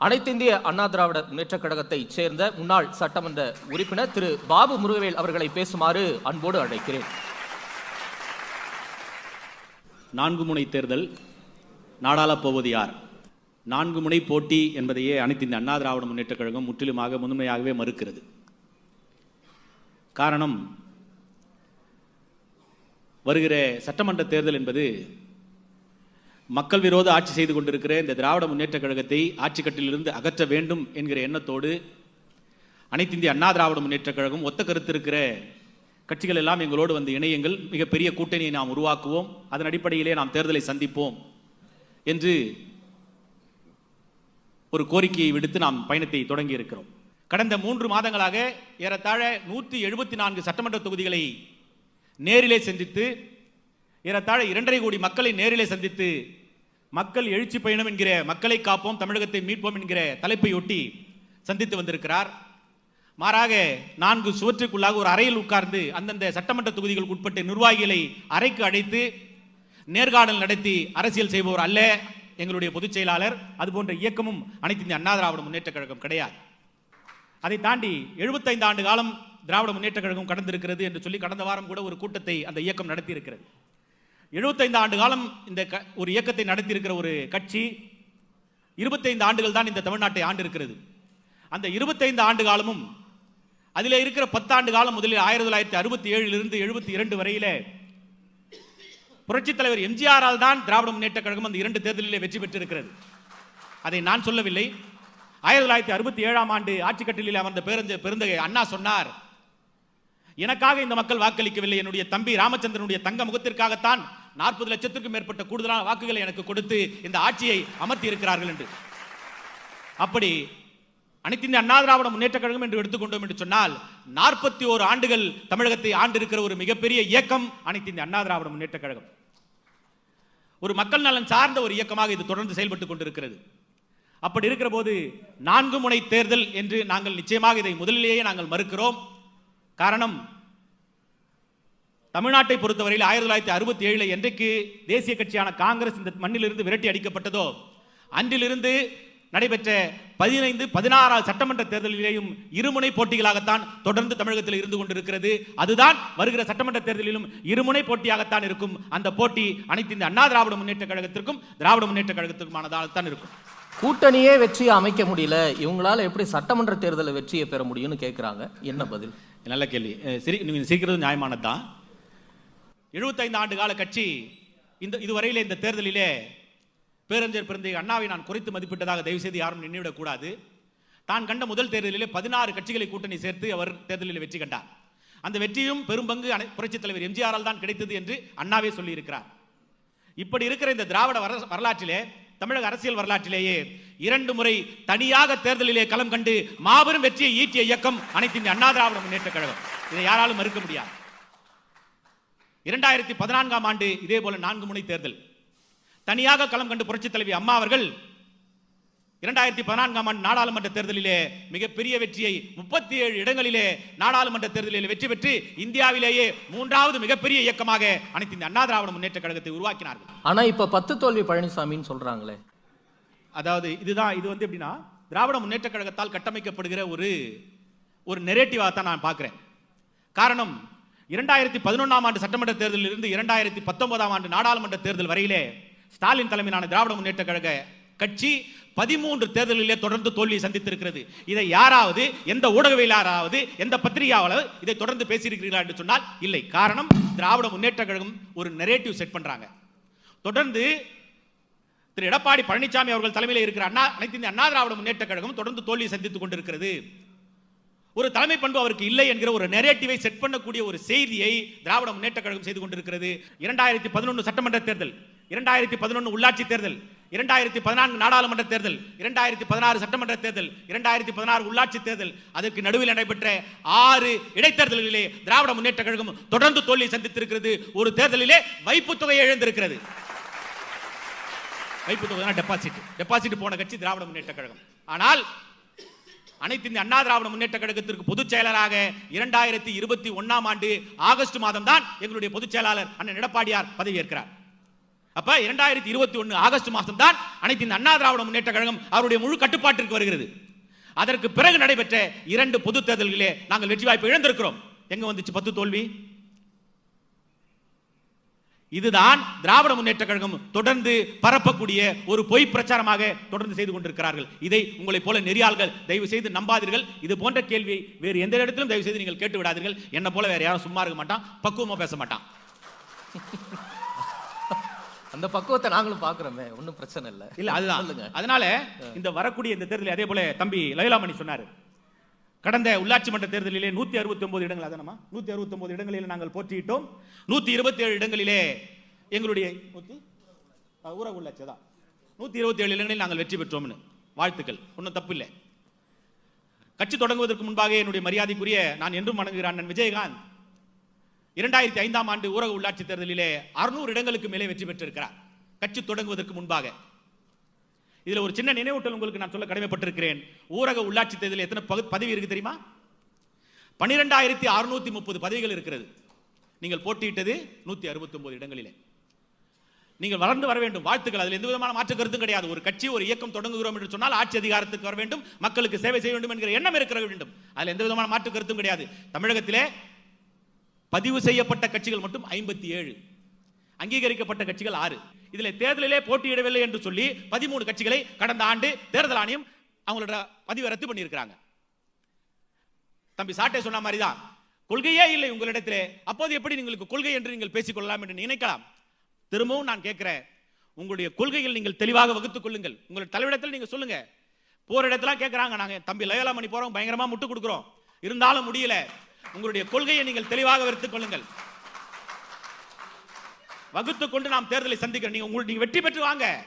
அனைத்திந்திய அண்ணா திராவிட முன்னேற்றக் கழகத்தை சேர்ந்த முன்னாள் சட்டமன்ற உறுப்பினர் திரு பாபு முருகவேல் அவர்களை பேசுமாறு அன்போடு அழைக்கிறேன். நான்கு முனை தேர்தல் நாடாளப் போவது யார் நான்கு முனை போட்டி என்பதையே அனைத்து இந்த அண்ணா திராவிட முன்னேற்றக் கழகம் முற்றிலுமாக முதன்மையாகவே மறுக்கிறது. காரணம் வருகிற சட்டமன்ற தேர்தல் என்பது மக்கள் விரோத ஆட்சி செய்து கொண்டிருக்கிற இந்த திராவிட முன்னேற்றக் கழகத்தை ஆட்சி கட்டிலிருந்து அகற்ற வேண்டும் என்கிற எண்ணத்தோடு அனைத்து இந்திய அண்ணா திராவிட முன்னேற்றக் கழகம் ஒத்த கருத்து இருக்கிற கட்சிகள் எல்லாம் எங்களோடு வந்து இணையங்கள். மிகப்பெரிய கூட்டணியை நாம் உருவாக்குவோம். அதன் அடிப்படையிலே நாம் தேர்தலை சந்திப்போம் என்று ஒரு கோரிக்கையை விடுத்து நாம் பயணத்தை தொடங்கி இருக்கிறோம் கடந்த மூன்று மாதங்களாக ஏறத்தாழ நூற்றி எழுபத்தி நான்கு சட்டமன்ற தொகுதிகளை நேரிலே சந்தித்து ஏறத்தாழ இரண்டரை கோடி மக்களை நேரிலே சந்தித்து மக்கள் எழுச்சி பயணம் என்கிற மக்களை காப்போம் தமிழகத்தை மீட்போம் என்கிற தலைப்பை ஒட்டி சந்தித்து வந்திருக்கிறார். மாறாக நான்கு சுவற்றுக்குள்ளாக ஒரு அறையில் உட்கார்ந்து அந்தந்த சட்டமன்ற தொகுதிகளுக்கு உட்பட்ட நிர்வாகிகளை அறைக்கு அழைத்து நேர்காணல் நடத்தி அரசியல் செய்பவர் அல்ல எங்களுடைய பொதுச் செயலாளர். அது போன்ற இயக்கமும் அனைத்து இந்திய அண்ணா திராவிட முன்னேற்றக் கழகம் கிடையாது. அதை தாண்டி 75 ஆண்டு காலம் திராவிட முன்னேற்றக் கழகம் கடந்திருக்கிறது என்று சொல்லி கடந்த வாரம் கூட ஒரு கூட்டத்தை அந்த இயக்கம் நடத்தியிருக்கிறது. எழுபத்தைந்து ஆண்டு காலம் இந்த க- ஒரு இயக்கத்தை நடத்தியிருக்கிற ஒரு கட்சி 25 ஆண்டுகள் தான் இந்த தமிழ்நாட்டை ஆண்டு இருக்கிறது அந்த 25 ஆண்டு காலமும் அதில் இருக்கிற பத்தாண்டு காலம் முதலில் ஆயிரத்தி தொள்ளாயிரத்தி அறுபத்தி ஏழிலிருந்து எழுபத்தி இரண்டு வரையிலே புரட்சித் தலைவர் எம்ஜிஆரால் தான் திராவிட முன்னேற்ற கழகம் அந்த இரண்டு தேர்தலிலே வெற்றி பெற்றிருக்கிறது. அதை நான் சொல்லவில்லை. ஆயிரத்தி தொள்ளாயிரத்தி அறுபத்தி ஏழாம் ஆண்டு ஆட்சிக்கட்டிலில் அமர்ந்த பேருந்து பெருந்தகை அண்ணா சொன்னார் எனக்காக இந்த மக்கள் வாக்களிக்கவில்லை. என்னுடைய தம்பி ராமச்சந்திரனுடைய தங்க முகத்திற்காகத்தான் நாற்பது லட்சத்திற்கும் மேற்பட்ட கூடுதலான வாக்குகளை எனக்கு கொடுத்து இந்த ஆட்சியை அமர்த்தி இருக்கிறார்கள் என்று. அப்படி அனைத்து இந்திய அண்ணா திராவிட முன்னேற்ற கழகம் என்று எடுத்துக்கொண்டோம் என்று சொன்னால் நாற்பத்தி ஓரு ஆண்டுகள் தமிழகத்தை ஆண்டிருக்கிற ஒரு மிகப்பெரிய இயக்கம் அனைத்து இந்திய அண்ணா திராவிட முன்னேற்ற கழகம். ஒரு மக்கள் நலன் சார்ந்த ஒரு இயக்கமாக இது தொடர்ந்து செயல்பட்டுக் கொண்டிருக்கிறது. அப்படி இருக்கிற போது நான்கு முனை தேர்தல் என்று நாங்கள் நிச்சயமாக இதை முதலிலேயே நாங்கள் மறுக்கிறோம். காரணம் தமிழ்நாட்டை பொறுத்தவரையில் ஆயிரத்தி தொள்ளாயிரத்தி அறுபத்தி ஏழுல என்றைக்கு தேசிய கட்சியான காங்கிரஸ் இந்த மண்ணிலிருந்து விரட்டி அடிக்கப்பட்டதோ அன்றிலிருந்து நடைபெற்ற பதினைந்து பதினாறாவது சட்டமன்ற தேர்தலிலேயும் இருமுனை போட்டிகளாகத்தான் தொடர்ந்து தமிழகத்தில் இருந்து கொண்டிருக்கிறது. அதுதான் வருகிற சட்டமன்ற தேர்தலிலும் இருமுனை போட்டியாகத்தான் இருக்கும். அந்த போட்டி அனைத்து இந்த அண்ணா திராவிட முன்னேற்ற கழகத்திற்கும் திராவிட முன்னேற்ற கழகத்திற்குமானதாக தான் இருக்கும். கூட்டணியே வெற்றியை அமைக்க முடியல. இவங்களால எப்படி சட்டமன்ற தேர்தலில் வெற்றியை பெற முடியும்னு கேட்குறாங்க என்ன பதில்? நல்ல கேள்வி. சரி நீங்கள் சீக்கிரம் நியாயமானது தான் எழுபத்தைந்து ஆண்டு கால கட்சி இந்த இதுவரையிலே இந்த தேர்தலிலே பேரஞ்சர் பிறந்த அண்ணாவை நான் குறைத்து மதிப்பிட்டதாக தயவு செய்து யாரும் நினைவிடக்கூடாது தான் கண்ட முதல் தேர்தலிலே பதினாறு கட்சிகளை கூட்டணி சேர்த்து அவர் தேர்தலில் வெற்றி கண்டார். அந்த வெற்றியும் பெரும்பங்கு அனை- புரட்சித் தலைவர் எம்ஜிஆரால் தான் கிடைத்தது என்று அண்ணாவே சொல்லியிருக்கிறார். இப்படி இருக்கிற இந்த திராவிட வர- வரலாற்றிலே தமிழக அரசியல் வரலாற்றிலேயே இரண்டு முறை தனியாக தேர்தலிலே களம் கண்டு மாபெரும் வெற்றியை ஈட்டிய இயக்கம் அனைத்து இந்திய அண்ணா திராவிட முன்னேற்ற கழகம். இதை யாராலும் மறுக்க முடியாது. இரண்டாயிரத்தி பதினான்காம் ஆண்டு இதே போல நான்கு முனை தேர்தல். தனியாக களம் கண்டு புரட்சித் தலைவி அம்மா அவர்கள் இரண்டாயிரத்தி பதினான்காம் ஆண்டு நாடாளுமன்ற தேர்தலிலே மிகப்பெரிய வெற்றியை முப்பத்தி ஏழு இடங்களிலே நாடாளுமன்ற தேர்தலில் வெற்றி பெற்று இந்தியாவிலேயே மூன்றாவது மிகப்பெரிய இயக்கமாக அனைத்து இந்த அண்ணா திராவிட முன்னேற்ற கழகத்தை உருவாக்கினார்கள். ஆனா இப்ப பத்து தோல்வி பழனிசாமின்னு சொல்றாங்களே. அதாவது இதுதான் இது வந்து எப்படின்னா திராவிட முன்னேற்ற கழகத்தால் கட்டமைக்கப்படுகிற ஒரு ஒரு நெரேட்டிவாக தான் நான் பார்க்கிறேன். காரணம் இரண்டாயிரத்தி பதினொன்றாம் ஆண்டு சட்டமன்ற தேர்தலில் இருந்து இரண்டாயிரத்தி பத்தொன்பதாம் ஆண்டு நாடாளுமன்ற தேர்தல் வரையிலே ஸ்டாலின் தலைமையிலான திராவிட முன்னேற்ற கழக கட்சி பதிமூன்று தேர்தலிலே தொடர்ந்து தோல்வியை சந்தித்திருக்கிறது. இதை யாராவது எந்த ஊடகவியலாராவது எந்த பத்திரிகையாவது இதை தொடர்ந்து பேசியிருக்கிறீர்களா என்று சொன்னால் இல்லை. காரணம் திராவிட முன்னேற்ற கழகம் ஒரு நெரேட்டிவ் செட் பண்றாங்க. தொடர்ந்து திரு எடப்பாடி பழனிசாமி அவர்கள் தலைமையில் இருக்கிற அண்ணா அனைத்து இந்திய அண்ணா திராவிட முன்னேற்ற கழகம் தொடர்ந்து தோல்வியை சந்தித்துக் கொண்டிருக்கிறது. ஒரு தலைமை பண்பு அவருக்கு இல்லை என்கிற ஒரு நெரேட்டிவை செட் பண்ணக்கூடிய ஒரு செய்தியை திராவிட முன்னேற்ற கழகம் செய்து கொண்டிருக்கிறது. இரண்டாயிரத்தி பதினொன்று சட்டமன்ற தேர்தல் இரண்டாயிரத்தி பதினொன்று உள்ளாட்சி தேர்தல் இரண்டாயிரத்தி பதினான்கு நாடாளுமன்ற தேர்தல் இரண்டாயிரத்தி பதினாறு சட்டமன்ற தேர்தல் இரண்டாயிரத்தி பதினாறு உள்ளாட்சி தேர்தல். அதற்கு நடுவில் நடைபெற்ற ஆறு இடைத்தேர்தல்களிலே திராவிட முன்னேற்ற கழகம் தொடர்ந்து தோல்வி சந்தித்திருக்கிறது. ஒரு தேர்தலிலே வைப்பு தொகையை இழந்திருக்கிறது. வைப்பு தொகை டெபாசிட் டெபாசிட் போன கட்சி திராவிட முன்னேற்ற கழகம். ஆனால் அனைத்து இந்திய அண்ணா திராவிட முன்னேற்ற கழகத்திற்கு பொதுச் செயலராக இரண்டாயிரத்தி இருபத்தி ஒன்னாம் ஆண்டு ஆகஸ்ட் மாதம் தான் எங்களுடைய பொதுச் செயலாளர் அண்ணன் எடப்பாடியார் பதவியேற்கிறார். அப்ப இரண்டாயிரத்தி இருபத்தி ஒன்னு ஆகஸ்ட் மாதம் தான் அனைத்து இந்த அண்ணா திராவிட முன்னேற்ற கழகம் அவருடைய முழு கட்டுப்பாட்டிற்கு வருகிறது. அதற்கு பிறகு நடைபெற்ற இரண்டு பொது தேர்தல்களிலே நாங்கள் வெற்றி வாய்ப்பு இழந்திருக்கிறோம். எங்க வந்துச்சு பத்து தோல்வி? இதுதான் திராவிட முன்னேற்ற கழகம் தொடர்ந்து பரப்பக்கூடிய ஒரு பொய் பிரச்சாரமாக தொடர்ந்து செய்து கொண்டிருக்கிறார்கள். இதை உங்களைப் போல நெறியாள்கள் தயவு செய்து நம்பாதீர்கள். இது போன்ற கேள்வி வேறு எந்த இடத்திலும் தயவு செய்து நீங்கள் கேட்டு விடாதீர்கள். என்ன போல வேற யாரும் சும்மா இருக்க மாட்டான். பக்குவமா பேச மாட்டான். அந்த பக்குவத்தை நாங்களும் பாக்குறோமே ஒண்ணும் பிரச்சனை இல்ல. இல்ல அதுதான். அதனால இந்த வரக்கூடிய இந்த தேர்தலில் அதே போல தம்பி லயலாமணி சொன்னாரு. கடந்த உள்ளாட்சி மன்ற தேர்தலிலே நூத்தி அறுபத்தி ஒன்பது இடங்கள் அதானமா நூத்தி அறுபத்தி ஒன்பது இடங்களில் நாங்கள் போட்டியிட்டோம் நூத்தி இருபத்தி ஏழு இடங்களிலே எங்களுடைய நூத்தி? ஊரக உள்ளாட்சி தான். நூத்தி இருபத்தி ஏழு இடங்களில் நாங்கள் வெற்றி பெற்றோம்னு. வாழ்த்துக்கள். ஒன்றும் தப்பு இல்லை கட்சி தொடங்குவதற்கு முன்பாக என்னுடைய மரியாதைக்குரிய நான் என்றும் வணங்குகிறான் நான் விஜயகாந்த். இரண்டாயிரத்தி ஐந்தாம் ஆண்டு ஊரக உள்ளாட்சி தேர்தலிலே அறுநூறு இடங்களுக்கு மேலே வெற்றி பெற்றிருக்கிறார். கட்சி தொடங்குவதற்கு முன்பாக. இதில் ஒரு சின்ன நினைவூட்டல் உங்களுக்கு நான் சொல்ல கடமைப்பட்டிருக்கிறேன். ஊரக உள்ளாட்சி தேர்தலில் எத்தனை பகு- பதவி இருக்கு தெரியுமா? பன்னிரெண்டாயிரத்தி அறுநூத்தி முப்பது பதவிகள் இருக்கிறது. நீங்கள் போட்டியிட்டது நூற்றி அறுபத்தி ஒன்பது இடங்களிலே. நீங்கள் வளர்ந்து வர வேண்டும். வாழ்த்துக்கள். அதில் எந்த விதமான மாற்று கருத்தும் கிடையாது. ஒரு கட்சி ஒரு இயக்கம் தொடங்குகிறோம் என்று சொன்னால் ஆட்சி அதிகாரத்துக்கு வர வேண்டும் மக்களுக்கு சேவை செய்ய வேண்டும் என்கிற எண்ணம் இருக்கிற வேண்டும். அதில் எந்த விதமான மாற்று கருத்தும் கிடையாது. தமிழகத்திலே பதிவு செய்யப்பட்ட கட்சிகள் மட்டும் ஐம்பத்தி ஏழு. அங்கீகரிக்கப்பட்ட கட்சிகள் ஆறு. இதுல தேர்தலிலே போட்டியிடவில்லை என்று சொல்லி பதிமூணு கட்சிகளை கடந்த ஆண்டு தேர்தல் ஆணையம் அவங்களோட பதிவை ரத்து பண்ணியிருக்கிறாங்க. தம்பி சாட்டை சொன்ன மாதிரி தான் கொள்கையே இல்லை உங்களிடத்திலே. அப்போது எப்படி உங்களுக்கு கொள்கை என்று நீங்கள் பேசிக்கொள்ளலாம் என்று நினைக்கலாம். திரும்பவும் நான் கேட்கிறேன். உங்களுடைய கொள்கைகள் நீங்கள் தெளிவாக வகுத்துக் கொள்ளுங்கள். உங்களுடைய தலைவிடத்தில் நீங்க சொல்லுங்க. போற இடத்துல கேட்கறாங்க நாங்க தம்பி லயோலாமணி போறோம். பயங்கரமா முட்டு கொடுக்குறோம். இருந்தாலும் முடியல. உங்களுடைய கொள்கையை நீங்கள் தெளிவாக வகுத்துக் கொள்ளுங்கள். வகுத்துக் கொண்டு நாம் தேர்தலை சந்திக்கிறோம். நீங்க உங்களுக்கு நீங்க வெற்றி பெற்று வாங்க.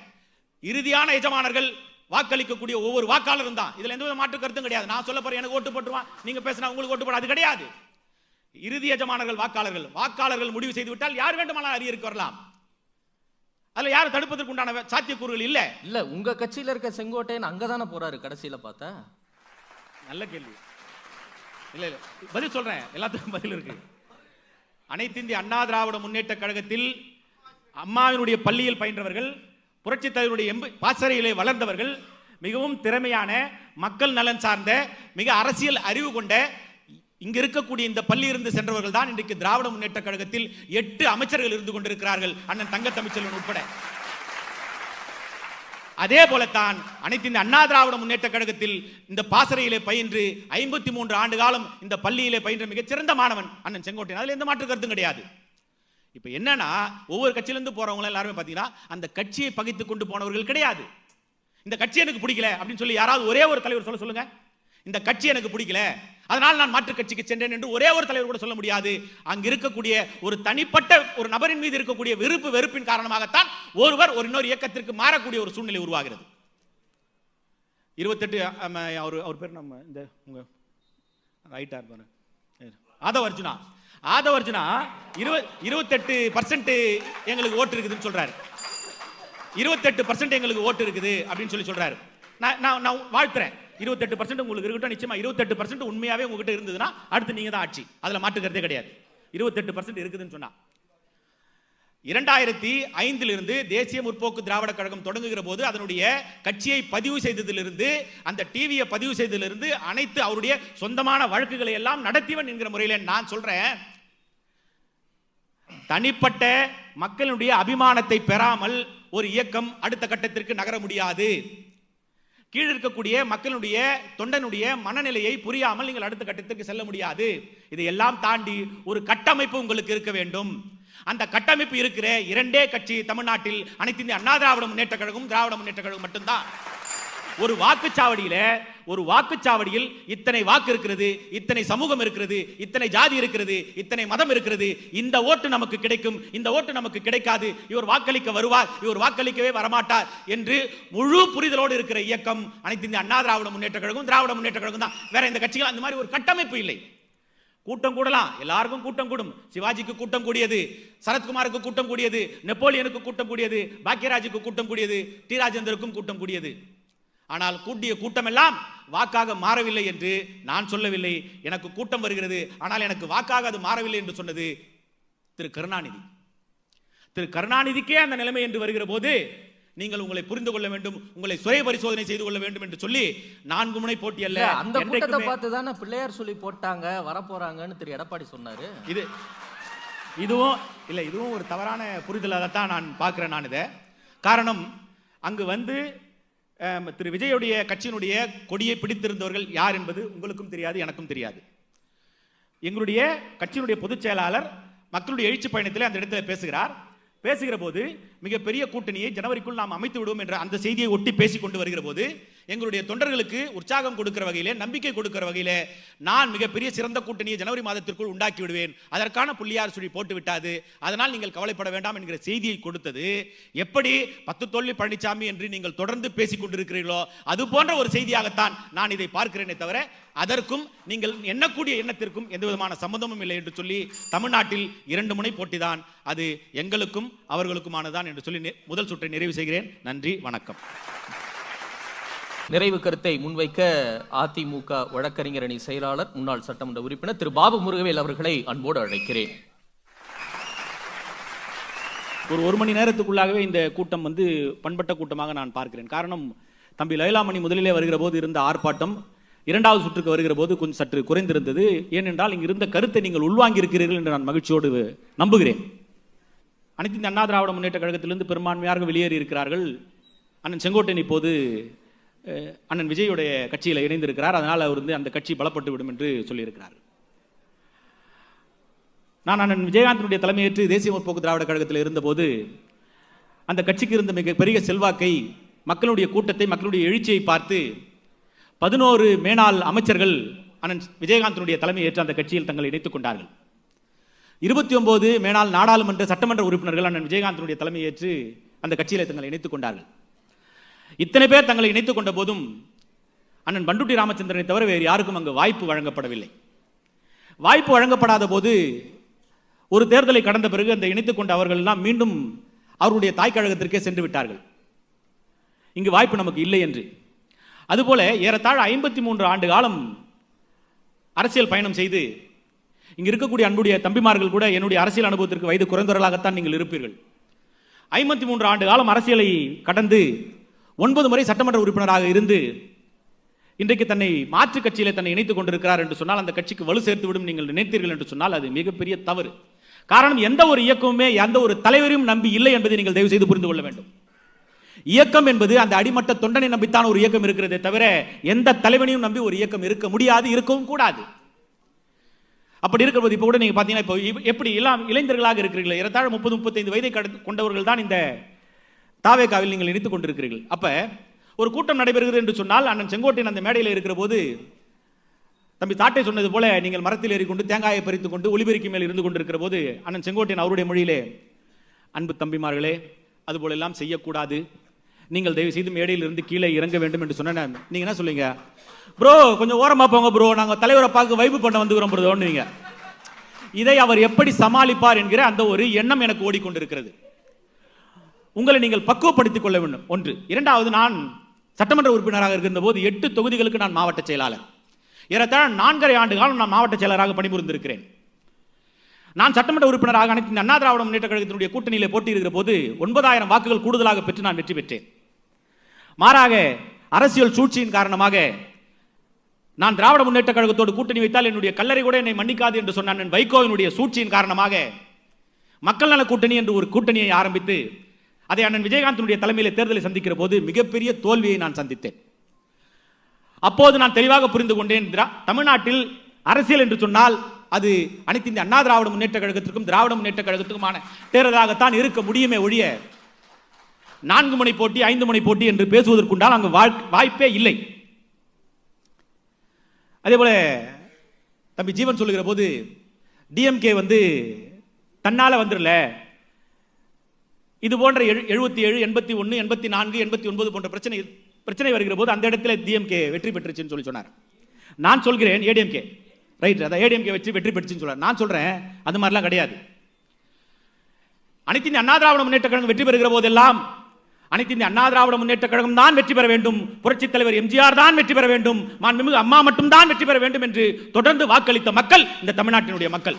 இறுதியான எஜமானர்கள் வாக்களிக்கக்கூடிய ஒவ்வொரு வாக்காளரும் தான். இதுல எந்த மாற்று கருத்தும் கிடையாது. நான் சொல்ல போறேன் எனக்கு ஓட்டு போட்டுருவான். நீங்க பேசினா உங்களுக்கு ஓட்டு போட அது கிடையாது. இறுதி எஜமானர்கள் வாக்காளர்கள். வாக்காளர்கள் முடிவு செய்து விட்டால் யார் வேண்டுமானாலும் அரியருக்கு வரலாம். அதுல யாரும் தடுப்பதற்கு உண்டான சாத்தியக்கூறுகள் இல்ல. இல்ல உங்க கட்சியில இருக்க செங்கோட்டையன் அங்கதானே போறாரு கடைசியில பார்த்தா? நல்ல கேள்வி. இல்ல இல்ல. பதில் சொல்றேன். எல்லாத்துக்கும் பதில் இருக்கு. அனைத்து இந்திய அண்ணா திராவிட முன்னேற்ற கழகத்தில் அம்மாவினுடைய பள்ளியில் பயின்றவர்கள் புரட்சித் தலைவருடைய எம்பு பாசறையிலே வளர்ந்தவர்கள் மிகவும் திறமையான மக்கள் நலன் சார்ந்த மிக அரசியல் அறிவு கொண்ட இங்கு இருக்கக்கூடிய இந்த பள்ளி இருந்து சென்றவர்கள் தான் இன்றைக்கு திராவிட முன்னேற்ற கழகத்தில் எட்டு அமைச்சர்கள் இருந்து கொண்டிருக்கிறார்கள் அண்ணன் தங்க தமிழ்ச்செல்வன் உட்பட. அதே போலத்தான் அனைத்து இந்த அண்ணா திராவிட முன்னேற்ற கழகத்தில் இந்த பாசறையிலே பயின்று ஐம்பத்தி மூன்று ஆண்டு காலம் இந்த பள்ளியிலே பயின்ற மிகச்சிறந்த மாணவன் அண்ணன் செங்கோட்டையன். அதில் எந்த மாற்று கருத்தும் கிடையாது. இப்ப என்னன்னா ஒவ்வொரு கட்சியிலிருந்து போறவங்க எல்லாருமே பாத்தீங்கன்னா அந்த கட்சியை பகித்து கொண்டு போனவர்கள் கிடையாது. இந்த கட்சி எனக்கு பிடிக்கல அப்படின்னு சொல்லி யாராவது ஒரே ஒரு தலைவர் சொல்ல சொல்லுங்க. இந்த கட்சி எனக்கு பிடிக்கல. அதனால் நான் மாற்று கட்சிக்கு சென்றேன் என்று ஒரே ஒரு தலைவர் கூட சொல்ல முடியாது. அங்க இருக்கக்கூடிய ஒரு தனிப்பட்ட ஒரு நபரின் மீது இருக்கக்கூடிய வெறுப்பு வெறுப்பின் காரணமாகத்தான் ஒருவர் ஒரு இன்னொரு இயக்கத்திற்கு மாறக்கூடிய ஒரு சூழ்நிலை உருவாகிறது. இருபத்தெட்டு அவர் அவர் பேர் நம்ம இந்த உங்க ரைட்டா இருப்பாரு ஆதவ அர்ஜுனா. ஆதவர்ஜுனா இருபது இருபத்தெட்டு பர்சன்ட் எங்களுக்கு ஓட்டு இருக்குதுன்னு சொல்றாரு. இருபத்தெட்டு பர்சன்ட் எங்களுக்கு ஓட்டு இருக்குது அப்படின்னு சொல்லி சொல்றாரு. நான் நான் நான் வாழ்த்துறேன். இருபத்தெட்டு பர்சன்ட் உங்களுக்கு இருக்கட்டும் நிச்சயமா இருபத்தெட்டு பர்சன்ட் உண்மையாவே உங்ககிட்ட இருந்ததுன்னா அடுத்து நீங்க தான் ஆட்சி. அதுல மாட்டுக்கிறதே கிடையாது. இருபத்தெட்டு பர்சன்ட் இருக்குதுன்னு சொன்னா. இரண்டாயிரத்தி ஐந்திலிருந்து தேசிய முற்போக்கு திராவிட கழகம் தொடங்குகிற போது அதனுடைய கட்சியை பதிவு செய்ததிலிருந்து அந்த டிவியை பதிவு செய்ததிலிருந்து அனைத்து அவருடைய சொந்தமான வழக்குகளை எல்லாம் நடத்திவன் என்கிற முறையில் நான் சொல்றேன். தனிப்பட்ட மக்களுடைய அபிமானத்தை பெறாமல் ஒரு இயக்கம் அடுத்த கட்டத்திற்கு நகர முடியாது. கீழ் இருக்கக்கூடிய மக்களுடைய தொண்டனுடைய மனநிலையை புரியாமல் நீங்கள் அடுத்த கட்டத்திற்கு செல்ல முடியாது. இதையெல்லாம் தாண்டி ஒரு கட்டமைப்பு உங்களுக்கு இருக்க வேண்டும். அந்த கட்டமைப்பு இருக்கிற இரண்டே கட்சி தமிழ்நாட்டில் அனைத்து இந்திய அண்ணா திராவிட முன்னேற்ற கழகம் திராவிட முன்னேற்ற கழகம் மட்டும்தான். ஒரு வாக்குச்சாவடியில ஒரு வாக்குச்சாவடியில் இத்தனை வாக்கு இருக்கிறது இத்தனை சமூகம் இருக்கிறது இத்தனை ஜாதி இருக்கிறது இத்தனை மதம் இருக்கிறது இந்த ஓட்டு நமக்கு கிடைக்கும் இந்த ஓட்டு நமக்கு கிடைக்காது இவர் வாக்களிக்க வருவார் இவர் வாக்களிக்கவே வரமாட்டார் என்று முழு புரிதலோடு இருக்கிற இயக்கம் அனைத்து இந்திய அண்ணா திராவிட முன்னேற்ற கழகம் திராவிட முன்னேற்ற கழகம் தான். வேற இந்த கட்சிகள் அந்த மாதிரி ஒரு கட்டமைப்பு இல்லை. கூட்டம் கூடலாம். எல்லாருக்கும் கூட்டம் கூடும். சிவாஜிக்கு கூட்டம் கூடியது சரத்குமாருக்கு கூட்டம் கூடியது நெப்போலியனுக்கு கூட்டம் கூடியது பாக்யராஜுக்கு கூட்டம் கூடியது டி ராஜேந்தருக்கும் கூட்டம் கூடியது. ஆனால் கூட்டிய கூட்டமெல்லாம் வாக்காக மாறவில்லை என்று நான் சொல்லவில்லை. எனக்கு கூட்டம் வருகிறது. ஆனால் எனக்கு வாக்காக அது மாறவில்லை என்று சொன்னது திரு கருணாநிதி. திரு கருணாநிதிக்கே அந்த நிலைமை என்று வருகிற போது நீங்கள் உங்களை புரிந்து கொள்ள வேண்டும் உங்களை சுய பரிசோதனை செய்து கொள்ள வேண்டும் என்று சொல்லி நான்கு முனை போட்டி அல்ல. அந்த கூட்டத்தை பார்த்து தானே பிள்ளையார் சொல்லி போட்டாங்க வரப்போறாங்கன்னு திரு எடப்பாடி சொன்னாரு. இது இதுவும் இல்லை இதுவும் ஒரு தவறான புரிதலாக தான் நான் பார்க்கிறேன் நான் இதை காரணம் அங்கு வந்து திரு விஜயுடைய கட்சியினுடைய கொடியை பிடித்திருந்தவர்கள் யார் என்பது உங்களுக்கும் தெரியாது எனக்கும் தெரியாது. எங்களுடைய கட்சியினுடைய பொதுச் செயலாளர் மக்களுடைய எழுச்சி பயணத்தில் அந்த இடத்துல பேசுகிறார். பேசுகிற போது மிகப்பெரிய கூட்டணியை ஜனவரிக்குள் நாம் அமைத்து விடுவோம் என்ற அந்த செய்தியை ஒட்டி பேசிக்கொண்டு வருகிற போது எங்களுடைய தொண்டர்களுக்கு உற்சாகம் கொடுக்கிற வகையிலே நம்பிக்கை கொடுக்கிற வகையிலே நான் மிகப்பெரிய சிறந்த கூட்டணியை ஜனவரி மாதத்திற்குள் உண்டாக்கி விடுவேன். அதற்கான புள்ளியார் சுழி போட்டு விட்டாது. அதனால் நீங்கள் கவலைப்பட வேண்டாம் என்கிற செய்தியை கொடுத்தது. எப்படி பத்து தோல்வி பழனிசாமி என்று நீங்கள் தொடர்ந்து பேசிக் கொண்டிருக்கிறீர்களோ அது போன்ற ஒரு செய்தியாகத்தான் நான் இதை பார்க்கிறேனே தவிர அதற்கும் நீங்கள் எண்ணக்கூடிய எண்ணத்திற்கும் எந்த விதமான சம்பந்தமும் இல்லை என்று சொல்லி தமிழ்நாட்டில் இரண்டு முனை போட்டிதான். அது எங்களுக்கும் அவர்களுக்குமானதான் என்று சொல்லி முதல் சுற்றை நிறைவு செய்கிறேன். நன்றி வணக்கம். நிறைவு கருத்தை முன்வைக்க அதிமுக வழக்கறிஞர் அணி செயலாளர் முன்னாள் சட்டமன்ற உறுப்பினர் திரு. பாபு முருகவேல் அவர்களை அன்போடு அழைக்கிறேன். ஒரு ஒரு மணி நேரத்துக்குள்ளாகவே இந்த கூட்டம் வந்து பண்பட்ட கூட்டமாக நான் பார்க்கிறேன். காரணம் தம்பி லைலாமணி முதலிலே வருகிற போது இருந்த ஆர்ப்பாட்டம் இரண்டாவது சுற்றுக்கு வருகிற போது கொஞ்சம் சற்று குறைந்திருந்தது. ஏனென்றால் இங்கு இருந்த கருத்தை நீங்கள் உள்வாங்கி இருக்கிறீர்கள் என்று நான் மகிழ்ச்சியோடு நம்புகிறேன். அனைத்து அண்ணா திராவிட முன்னேற்ற கழகத்திலிருந்து பெரும்பான்மையாக வெளியேறி இருக்கிறார்கள் அண்ணன் செங்கோட்டையன் இப்போது அண்ணன் விஜயுடைய கட்சியில் இணைந்திருக்கிறார். அதனால் அவர் வந்து அந்த கட்சி பலப்பட்டு விடும் என்று சொல்லியிருக்கிறார். நான் அண்ணன் விஜயகாந்தனுடைய தலைமையேற்று தேசிய முற்போக்கு திராவிட கழகத்தில் இருந்தபோது அந்த கட்சிக்கு இருந்த மிக பெரிய செல்வாக்கை மக்களுடைய கூட்டத்தை மக்களுடைய எழுச்சியை பார்த்து பதினோரு மேனாள் அமைச்சர்கள் அண்ணன் விஜயகாந்தனுடைய தலைமை ஏற்று அந்த கட்சியில் தங்களை இணைத்துக் கொண்டார்கள். இருபத்தி ஒன்பது மேனால் நாடாளுமன்ற சட்டமன்ற உறுப்பினர்கள் அண்ணன் விஜயகாந்தனுடைய தலைமையேற்று அந்த கட்சியில் தங்களை இணைத்துக் கொண்டார்கள். இத்தனை பேர் தங்களை இணைத்துக் கொண்ட போதும் அண்ணன் பண்டுட்டி ராமச்சந்திரனை தவிர வேறு யாருக்கும் அங்கு வாய்ப்பு வழங்கப்படவில்லை. வாய்ப்பு வழங்கப்படாத போது ஒரு தேர்தலை கடந்த பிறகு அந்த இணைத்துக் கொண்ட அவர்கள் எல்லாம் மீண்டும் அவருடைய தாய் கழகத்திற்கே சென்று விட்டார்கள். இங்கு வாய்ப்பு நமக்கு இல்லை என்று. அதுபோல ஏறத்தாழ ஐம்பத்தி மூன்று ஆண்டு காலம் அரசியல் பயணம் செய்து இங்கு இருக்கக்கூடிய அன்புடைய தம்பிமார்கள் கூட என்னுடைய அரசியல் அனுபவத்திற்கு வயது குறைந்தவர்களாகத்தான் நீங்கள் இருப்பீர்கள். ஐம்பத்தி மூன்று ஆண்டு காலம் அரசியலை கடந்து ஒன்பது முறை சட்டமன்ற உறுப்பினராக இருந்து இன்றைக்கு தன்னை மாற்று கட்சியில் தன்னை இணைத்துக் கொண்டிருக்கிறார் என்று சொன்னால் அந்த கட்சிக்கு வலு சேர்த்து விடும் நீங்கள் நினைத்தீர்கள் என்று சொன்னால் அது மிகப்பெரிய தவறு. காரணம் எந்த ஒரு இயக்கமுமே எந்த ஒரு தலைவரையும் நம்பி இல்லை என்பதை நீங்கள் தயவு செய்து புரிந்து கொள்ள வேண்டும். இயக்கம் என்பது அந்த அடிமட்ட தொண்டனை நம்பித்தான் ஒரு இயக்கம் இருக்கிறதே தவிர எந்த தலைவனையும் நம்பி ஒரு இயக்கம் இருக்க முடியாது இருக்கவும் கூடாது. அப்படி இருக்கிறபோது இப்போ கூட நீங்கள் பார்த்தீங்கன்னா இப்போ இவ்- எப்படி எல்லாம் இளைஞர்களாக இருக்கிறீர்கள் ஏறத்தாழ முப்பது முப்பத்தைந்து வயதை கடந்து கொண்டவர்கள் தான் இந்த தாவேக்காவில் நீங்கள் இணைத்துக் கொண்டிருக்கிறீர்கள். அப்ப ஒரு கூட்டம் நடைபெறுகிறது என்று சொன்னால் அண்ணன் செங்கோட்டையன் அந்த மேடையில் இருக்கிற போது தம்பி தாட்டை சொன்னது போல நீங்கள் மரத்தில் ஏறிக்கொண்டு தேங்காயை பறித்துக் கொண்டு ஒளிபெருக்கி மேல் இருந்து கொண்டிருக்கிற போது அண்ணன் செங்கோட்டையன் அவருடைய மொழியிலே அன்பு தம்பிமார்களே அதுபோல எல்லாம் செய்யக்கூடாது. நீங்கள் தயவு செய்து மேடையில் இருந்து கீழே இறங்க வேண்டும் என்று சொன்ன நீங்க என்ன சொல்லுவீங்க ப்ரோ கொஞ்சம் ஓரமா போங்க ப்ரோ. நாங்கள் தலைவரை பார்க்க வைப்பு பண்ண வந்துக்கிறோம் ப்ரோன்னு இதை அவர் எப்படி சமாளிப்பார் என்கிற அந்த ஒரு எண்ணம் எனக்கு ஓடிக்கொண்டிருக்கிறது. உங்களை நீங்கள் பக்குவப்படுத்திக் கொள்ள வேண்டும். ஒன்று. இரண்டாவது நான் சட்டமன்ற உறுப்பினராக இருக்கின்ற போது எட்டு தொகுதிகளுக்கு நான் மாவட்ட செயலாளர். ஏறத்தாழ நான்கரை ஆண்டு காலம் நான் மாவட்ட செயலராக பணிபுரிந்திருக்கிறேன். நான் சட்டமன்ற உறுப்பினராக அனைத்து அண்ணா திராவிட முன்னேற்ற கழகத்தினுடைய கூட்டணியில் போட்டியிருக்கிற போது ஒன்பதாயிரம் வாக்குகள் கூடுதலாக பெற்று நான் வெற்றி பெற்றேன். மாறாக அரசியல் சூழ்ச்சியின் காரணமாக நான் திராவிட முன்னேற்ற கழகத்தோடு கூட்டணி வைத்தால் என்னுடைய கல்லறை கூட என்னை மன்னிக்காது என்று சொன்னான் வைகோவினுடைய சூழ்ச்சியின் காரணமாக மக்கள் நல கூட்டணி என்று ஒரு கூட்டணியை ஆரம்பித்து அதை அண்ணன் விஜயகாந்தனுடைய தலைமையில் தேர்தலை சந்திக்கிற போது மிகப்பெரிய தோல்வியை நான் சந்தித்தேன். அப்போது நான் தெளிவாக புரிந்து கொண்டேன் தமிழ்நாட்டில் அரசியல் என்று சொன்னால் அது அனைத்து இந்த அண்ணா திராவிட முன்னேற்ற கழகத்திற்கும் திராவிட முன்னேற்ற கழகத்துக்குமான தேர்தலாகத்தான் இருக்க முடியுமே ஒழிய நான்கு முனை போட்டி ஐந்து முனை போட்டி என்று பேசுவதற்குண்டால் அங்கு வாழ்- வாய்ப்பே இல்லை. அதே போல தம்பி ஜீவன் சொல்லுகிற போது டிஎம்கே வந்து தன்னால் வந்துடல இது போன்ற எழுபத்தி ஏழு எண்பத்தி ஒன்று எண்பத்தி நான்கு எண்பத்தி ஒன்பது போன்ற பிரச்சனை பிரச்சனை வருகிற போது அந்த இடத்துல டிஎம்கே வெற்றி பெற்றுச்சுன்னு சொல்லி சொன்னார். நான் சொல்கிறேன் ஏடிஎம்கே ரைட் அதான் ஏடிஎம்கே வச்சு வெற்றி பெற்றுச்சுன்னு சொல்கிறார் நான் சொல்கிறேன் அது மாதிரிலாம் கிடையாது. அனைத்து இந்திய அண்ணா திராவிட முன்னேற்ற கழகம் வெற்றி பெறுகிற போதெல்லாம் அனைத்து இந்திய அண்ணா திராவிட முன்னேற்ற கழகம் தான் வெற்றி பெற வேண்டும். புரட்சித் தலைவர் எம்ஜிஆர் தான் வெற்றி பெற வேண்டும். மாண்புமிகு அம்மா மட்டும் தான் வெற்றி பெற வேண்டும் என்று தொடர்ந்து வாக்களித்த மக்கள் இந்த தமிழ்நாட்டினுடைய மக்கள்.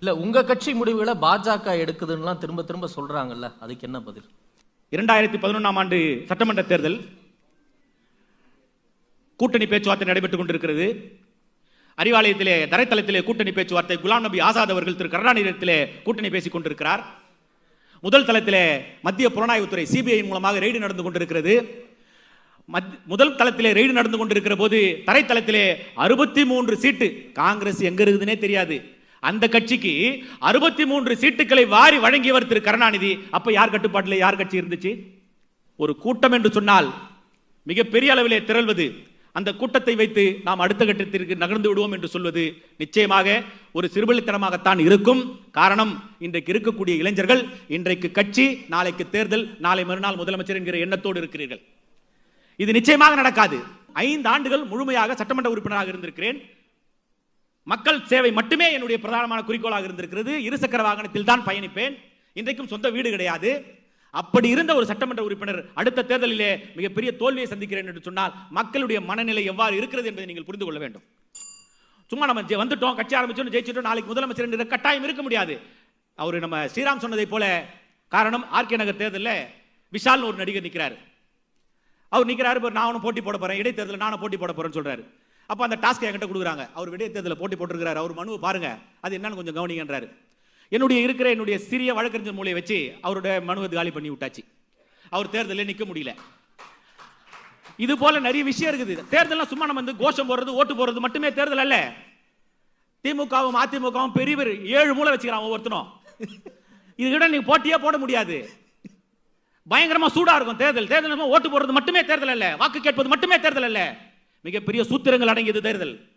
இல்லை உங்கள் கட்சி முடிவுகளை பாஜக எடுக்குதுன்னெலாம் திரும்ப திரும்ப சொல்கிறாங்கல்ல அதுக்கு என்ன பதில்? இரண்டாயிரத்தி பதினொன்றாம் ஆண்டு சட்டமன்ற தேர்தல் கூட்டணி பேச்சுவார்த்தை நடைபெற்றுக் கொண்டிருக்கிறது. அறிவாலயத்திலே தரைத்தளத்திலே கூட்டணி பேச்சுவார்த்தை குலாம் நபி ஆசாத் அவர்கள் திரு கருணாநிதியத்திலே கூட்டணி பேசிக் கொண்டிருக்கிறார். முதல் தளத்திலே மத்திய புலனாய்வுத்துறை சிபிஐ மூலமாக ரெய்டு நடந்து கொண்டிருக்கிறது. மத்- முதல் தளத்திலே ரெய்டு நடந்து கொண்டிருக்கிற போது தரைத்தளத்திலே அறுபத்தி மூன்று சீட்டு காங்கிரஸ் எங்க இருக்குதுன்னே தெரியாது. அந்த கட்சிக்கு அறுபத்தி மூன்று சீட்டுகளை வாரி வழங்கியவர் திரு கருணாநிதி. அப்ப யார் கட்டுப்பாட்டில் யார் கட்சி இருந்துச்சு? ஒரு கூட்டம் என்று சொன்னால் மிகப்பெரிய அளவிலே திரள்வது. அந்த கூட்டத்தை வைத்து நாம் அடுத்த கட்டத்திற்கு நகர்ந்து விடுவோம் என்று சொல்வது நிச்சயமாக ஒரு சிறுபலித்தனமாகத்தான் இருக்கும். காரணம் இன்றைக்கு இருக்கக்கூடிய இளைஞர்கள் இன்றைக்கு கட்சி நாளைக்கு தேர்தல் நாளை மறுநாள் முதலமைச்சர் என்கிற எண்ணத்தோடு இருக்கிறீர்கள். இது நிச்சயமாக நடக்காது. ஐந்து ஆண்டுகள் முழுமையாக சட்டமன்ற உறுப்பினராக இருந்திருக்கிறேன். மக்கள் சேவை மட்டுமே என்னுடைய பிரதானமான குறிக்கோளாக இருந்திருக்கிறது. இருசக்கர வாகனத்தில் தான் பயணிப்பேன். இன்றைக்கும் சொந்த வீடு கிடையாது. அப்படி இருந்த ஒரு சட்டமன்ற உறுப்பினர் அடுத்த தேர்தலிலே மிகப்பெரிய தோல்வியை சந்திக்கிறேன் என்று சொன்னால் மக்களுடைய மனநிலை எவ்வாறு இருக்கிறது என்பதை நீங்கள் புரிந்து கொள்ள வேண்டும். சும்மா நம்ம வந்துட்டோம் கட்சி ஆரம்பிச்சோம் ஜெயிச்சிட்டோம் நாளைக்கு முதலமைச்சர் என்ற கட்டாயம் இருக்க முடியாது. அவர் நம்ம ஸ்ரீராம் சொன்னதை போல காரணம் ஆர்கே நகர் தேர்தலில் விஷால்னு ஒரு நடிகர் நிற்கிறார் அவர் நிற்கிறாரு இப்போ நான் அவனும் போட்டி போட போறேன் இடைத்தேர்தலில் நானும் போட்டி போட போறேன்னு சொல்றாரு. அப்போ அந்த டாஸ்க் என்கிட்ட கொடுக்குறாங்க. அவர் விடயத்தேர்தலில் போட்டி போட்டிருக்கிறார். அவர் மனுவை பாருங்க. அது என்னன்னு கொஞ்சம் கவனிங்கன்றாரு. என்னுடைய இருக்கிற என்னுடைய சிறிய வழக்கறிஞர் மூலையை வச்சு அவருடைய மனுவை காலி பண்ணி விட்டாச்சு. அவர் தேர்தலில் நிற்க முடியல. இது போல நிறைய விஷயம் இருக்குது. தேர்தல்லாம் சும்மா நம்ம வந்து கோஷம் போடுறது ஓட்டு போடுறது மட்டுமே தேர்தல் அல்ல. திமுகவும் அதிமுகவும் பெரிய பெரிய ஏழு மூளை வச்சுக்கிறான் ஒவ்வொருத்தனும். இதுகிட்ட நீங்க போட்டியே போட முடியாது. பயங்கரமா சூடா இருக்கும் தேர்தல். தேர்தல் ஓட்டு போடுறது மட்டுமே தேர்தல் அல்ல. வாக்கு கேட்பது மட்டுமே தேர்தல் அல்ல. மிகப்பெரிய சூத்திரங்கள் அடங்கியது தேர்தல்.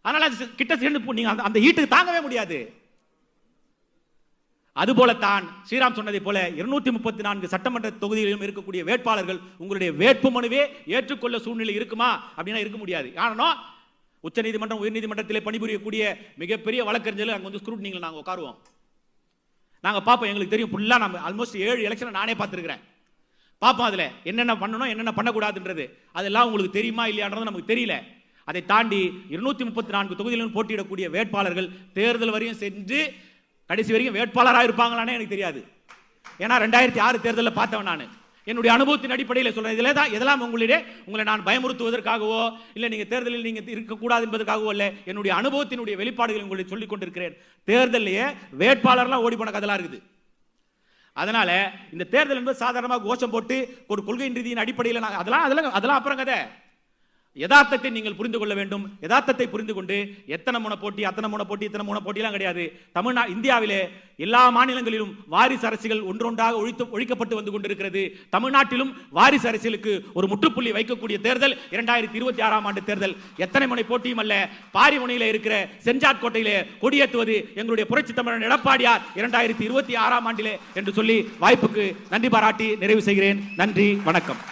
அதனால கிட்ட சேர்ந்து நீங்க அந்த- அந்த ஈட்டுக்கு தாங்கவே முடியாது. அதுபோலத்தான் ஸ்ரீராம் சொன்னதை போல இருநூத்தி முப்பத்தி நான்கு சட்டமன்ற தொகுதிகளிலும் இருக்கக்கூடிய வேட்பாளர்கள் உங்களுடைய வேட்பு மனுவே ஏற்றுக்கொள்ள சூழ்நிலை இருக்குமா? அப்படின்னா இருக்க முடியாது. காரணம் உச்சநீதிமன்றம் உயர்நீதிமன்றத்தில் பணிபுரியக்கூடிய மிகப்பெரிய வழக்கறிஞர்கள் அங்கே வந்து ஸ்க்ரூட்னிங்கில் நாங்கள் உட்காருவோம். நாங்கள் பார்ப்போம் எங்களுக்கு தெரியும் ஃபுல்லாக நம்ம ஆல்மோஸ்ட் ஏழு எலெக்ஷனை நானே பார்த்துருக்கிறேன். பார்ப்போம் அதில். என்னென்ன பண்ணணும் என்னென்ன பண்ணக்கூடாதுன்றது. அதெல்லாம் உங்களுக்கு தெரியுமா இல்லையான்றது நமக்கு தெரியல. அதை தாண்டி இருநூத்தி முப்பத்தி நான்கு தொகுதிகளில் போட்டியிடக்கூடிய வேட்பாளர்கள் தேர்தல் வரையும் சென்று கடைசி வரைக்கும் வேட்பாளராக இருப்பாங்களானே எனக்கு தெரியாது. ஏன்னா ரெண்டாயிரத்தி ஆறு தேர்தலில் பார்த்தவன் நான். என்னுடைய அனுபவத்தின் அடிப்படையில் சொல்கிறேன் இதில் தான் இதெல்லாம் உங்களிடையே உங்களை நான் பயமுறுத்துவதற்காகவோ இல்லை நீங்கள் தேர்தலில் நீங்கள் இருக்கக்கூடாது என்பதற்காகவோ இல்லை என்னுடைய அனுபவத்தினுடைய வெளிப்பாடுகளை உங்களை சொல்லிக் கொண்டிருக்கிறேன். தேர்தலையே வேட்பாளர்லாம் ஓடி போன கதெல்லாம் இருக்குது. அதனால இந்த தேர்தல் என்பது சாதாரணமாக கோஷம் போட்டு ஒரு கொள்கை ரீதியின் அடிப்படையில் அதெல்லாம் அதெல்லாம் அதெல்லாம் அப்புறம் கதை. யதார்த்தத்தை நீங்கள் புரிந்து கொள்ள வேண்டும். யதார்த்தத்தை புரிந்து கொண்டு எத்தனை முனை போட்டி அத்தனை முனை போட்டி இத்தனை முனை போட்டிலாம் கிடையாது. தமிழ்நா இந்தியாவிலே எல்லா மாநிலங்களிலும் வாரிசு அரசியல் ஒன்றொன்றாக ஒழித்து ஒழிக்கப்பட்டு வந்து கொண்டிருக்கிறது. தமிழ்நாட்டிலும் வாரிசு அரசியலுக்கு ஒரு முற்றுப்புள்ளி வைக்கக்கூடிய தேர்தல் இரண்டாயிரத்தி இருபத்தி ஆறாம் ஆண்டு தேர்தல். எத்தனை முனை போட்டியும் அல்ல. பாரிமுனையில இருக்கிற செஞ்சாட் கோட்டையிலே கொடியேற்றுவது எங்களுடைய புரட்சி தமிழன் எடப்பாடியார் இரண்டாயிரத்தி இருபத்தி ஆறாம் ஆண்டிலே என்று சொல்லி வாய்ப்புக்கு நன்றி பாராட்டி நிறைவு செய்கிறேன். நன்றி வணக்கம்.